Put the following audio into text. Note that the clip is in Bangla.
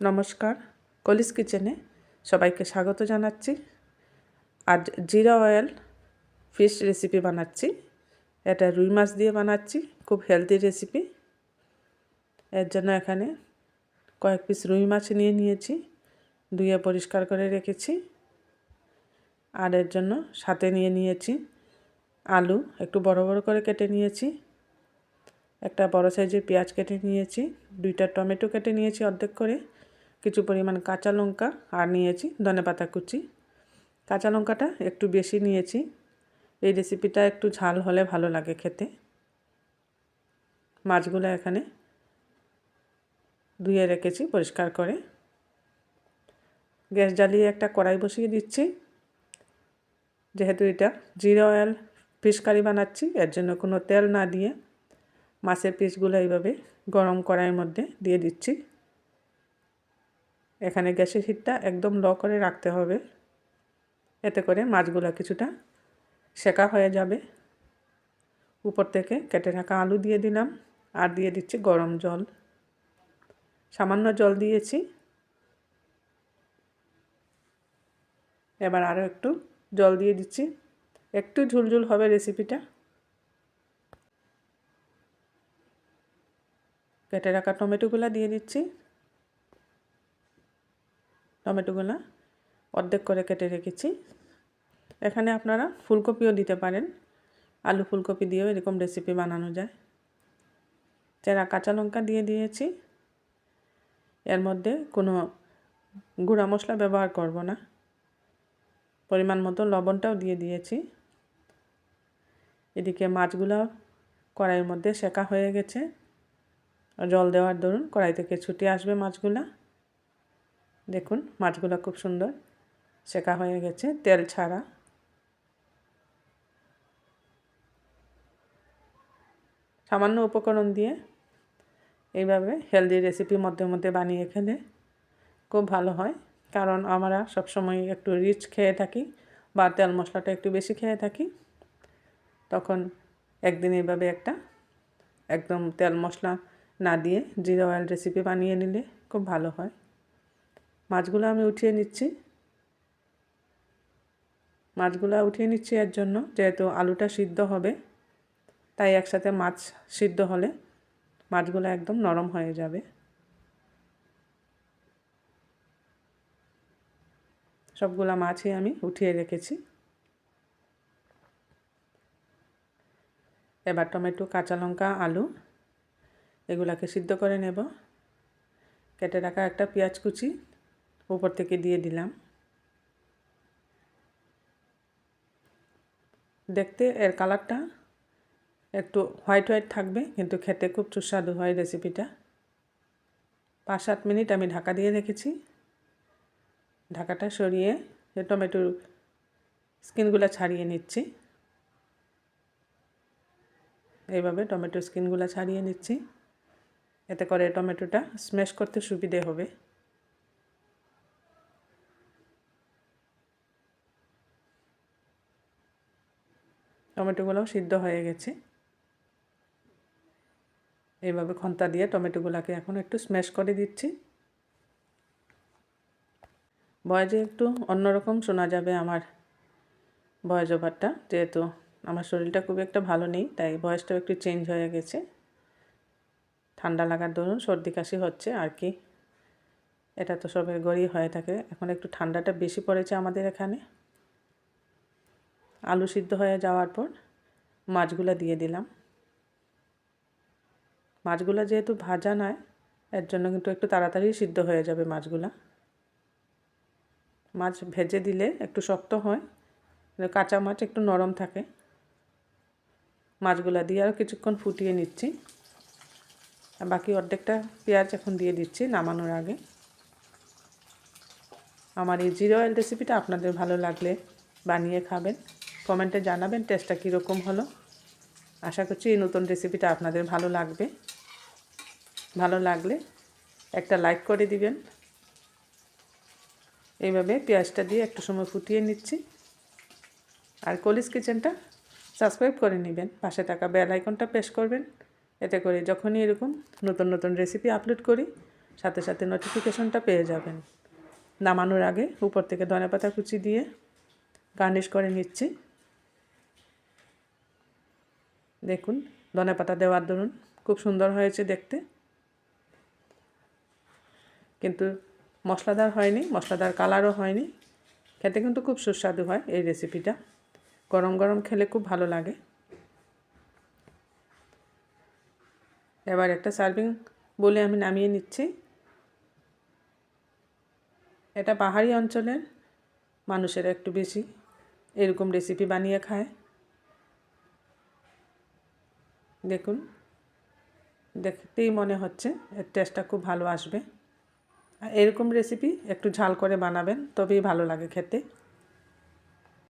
নমস্কার। কলিস কিচেনে সবাইকে স্বাগত জানাচ্ছি। আজ জিরা অয়েল ফিশ রেসিপি বানাচ্ছি। এটা রুই মাছ দিয়ে বানাচ্ছি, খুব হেলদি রেসিপি এর জন্য এখানে কয়েক পিস রুই মাছ নিয়ে নিয়েছি, ধুয়ে পরিষ্কার করে রেখেছি। আর এর জন্য সাথে নিয়ে নিয়েছি আলু, একটু বড় বড় করে কেটে নিয়েছি। একটা বড় সাইজের পেঁয়াজ কেটে নিয়েছি, দুইটা টমেটো কেটে নিয়েছি অর্ধেক করে। কিছু পরিমাণ কাঁচা লঙ্কা আর নিয়েছি ধনে পাতা কুচি। কাঁচা লঙ্কাটা একটু বেশি নিয়েছি। এই রেসিপিটা একটু ঝাল হলে ভালো লাগে খেতে। মাছগুলো এখানে ধুয়ে রেখেছি পরিষ্কার করে। গ্যাস জ্বালিয়ে একটা কড়াই বসিয়ে দিচ্ছি। যেহেতু এটা জিরা অয়েল ফিশ কারি বানাচ্ছি, এর জন্য কোনো তেল না দিয়ে মাছের পিসগুলো এইভাবে গরম কড়াইয়ের মধ্যে দিয়ে দিচ্ছি। এখানে গ্যাসের হিটটা একদম লো করে রাখতে হবে। এতে করে মাছগুলো কিছুটা শেখা হয়ে যাবে। উপর থেকে কেটে রাখা আলু দিয়ে দিলাম আর দিয়ে দিচ্ছি গরম জল। সামান্য জল দিয়েছি। এবার আরও একটু জল দিয়ে দিচ্ছি। একটু ঝুলঝুল হবে রেসিপিটা। কেটে রাখা টমেটোগুলো দিয়ে দিচ্ছি। টমেটোগুলো অর্ধেক করে কেটে রেখেছি। এখানে আপনারা ফুলকপিও দিতে পারেন। আলু ফুলকপি দিয়েও এরকম রেসিপি বানানো যায়। চেরা কাঁচা লঙ্কা দিয়ে দিয়েছি। এর মধ্যে কোনো গুঁড়া মশলা ব্যবহার করব না। পরিমাণ মতো লবণটাও দিয়ে দিয়েছি। এদিকে মাছগুলো কড়াইয়ের মধ্যে শেখা হয়ে গেছে। জল দেওয়ার দরুন কড়াই থেকে ছুটে আসবে মাছগুলা। দেখুন, মাছগুলো খুব সুন্দর শেখা হয়ে গেছে, তেল ছাড়া। সামান্য উপকরণ দিয়ে এইভাবে হেলদি রেসিপি মধ্যে মধ্যে বানিয়ে খেলে খুব ভালো হয়, কারণ আমরা সবসময় একটু রিচ খেয়ে থাকি বা তেল মশলাটা একটু বেশি খেয়ে থাকি, তখন একদিন এইভাবে একটা একদম তেল মশলা না দিয়ে জিরা অয়েল রেসিপি বানিয়ে নিলে খুব ভালো হয়। মাছগুলো আমি উঠিয়ে নিচ্ছি। মাছগুলো উঠিয়ে নিচ্ছি এর জন্য, যেহেতু আলুটা সিদ্ধ হবে, তাই একসাথে মাছ সিদ্ধ হলে মাছগুলো একদম নরম হয়ে যাবে। সবগুলা মাছই আমি উঠিয়ে রেখেছি। এবার টমেটো, কাঁচা লঙ্কা, আলু, এগুলাকে সিদ্ধ করে নেব। কেটে রাখা একটা পেঁয়াজ কুচি। উপর থেকে দিয়ে দিলাম। দেখতে এর কালারটা একটু হোয়াইট হোয়াইট থাকবে, কিন্তু খেতে খুব সুস্বাদু হয় রেসিপিটা। পাঁচ সাত মিনিট আমি ঢাকা দিয়ে রেখেছি। ঢাকাটা সরিয়ে টমেটোর স্কিনগুলো ছাড়িয়ে নিচ্ছি। এইভাবে টমেটোর স্কিনগুলো ছাড়িয়ে নিচ্ছি। এতে করে টমেটোটা স্ম্যাশ করতে সুবিধে হবে। টমেটোগুলোও সিদ্ধ হয়ে গেছে। এইভাবে খন্তা দিয়ে টমেটোগুলোকে এখন একটু স্ম্যাশ করে দিচ্ছি। বয়জে একটু অন্যরকম শোনা যাবে আমার বয়স ওভারটা, যেহেতু আমার শরীরটা খুব একটা ভালো নেই, তাই বয়সটাও একটু চেঞ্জ হয়ে গেছে। ঠান্ডা লাগার দরুন সর্দি কাশি হচ্ছে, আর কি। এটা তো সবের গড়ি হয়ে থাকে। এখন একটু ঠান্ডাটা বেশি পড়েছে আমাদের এখানে। আলু সিদ্ধ হয়ে যাওয়ার পর মাছগুলো দিয়ে দিলাম। মাছগুলো যেহেতু ভাজা নয়, এর জন্য কিন্তু একটু তাড়াতাড়ি সিদ্ধ হয়ে যাবে মাছগুলা। মাছ ভেজে দিলে একটু শক্ত হয় কাঁচা মাছ একটু নরম থাকে। মাছগুলা দিয়ে আরও কিছুক্ষণ ফুটিয়ে নিচ্ছি। বাকি অর্ধেকটা পেঁয়াজ এখন দিয়ে দিচ্ছি নামানোর আগে। আমার এই জিরো অয়েল রেসিপিটা আপনাদের ভালো লাগলে বানিয়ে খাবেন। কমেন্টে জানাবেন টেস্টটা কীরকম হলো। আশা করছি এই নতুন রেসিপিটা আপনাদের ভালো লাগবে। ভালো লাগলে একটা লাইক করে দিবেন। এইভাবে পেঁয়াজটা দিয়ে একটু সময় ফুটিয়ে নিচ্ছি। আর কলিস কিচেনটা সাবস্ক্রাইব করে নেবেন। পাশে থাকা বেল আইকনটা প্রেস করবেন। এতে করে যখনই এরকম নতুন নতুন রেসিপি আপলোড করি, সাথে সাথে নোটিফিকেশনটা পেয়ে যাবেন। নামানোর আগে উপর থেকে ধনেপাতা কুচি দিয়ে গার্নিশ করে নিচ্ছি। দেখুন ধনেপাতা দেওয়ার দরুন, খুব সুন্দর হয়েছে দেখতে। কিন্তু মশলাদার হয়নি, মশলাদার কালারও হয়নি। খেতে কিন্তু খুব সুস্বাদু হয় এই রেসিপিটা গরম গরম খেলে খুব ভালো লাগে। এবার একটা সার্ভিং বলে আমি নামিয়ে নিচ্ছি। এটা পাহাড়ি অঞ্চলের মানুষেরা একটু বেশি এরকম রেসিপি বানিয়ে খায়। দেখুন, দেখতেই মনে হচ্ছে, এর টেস্টটা খুব ভালো আসবে। আর এরকম রেসিপি একটু ঝাল করে বানাবেন, তবেই ভালো লাগে খেতে।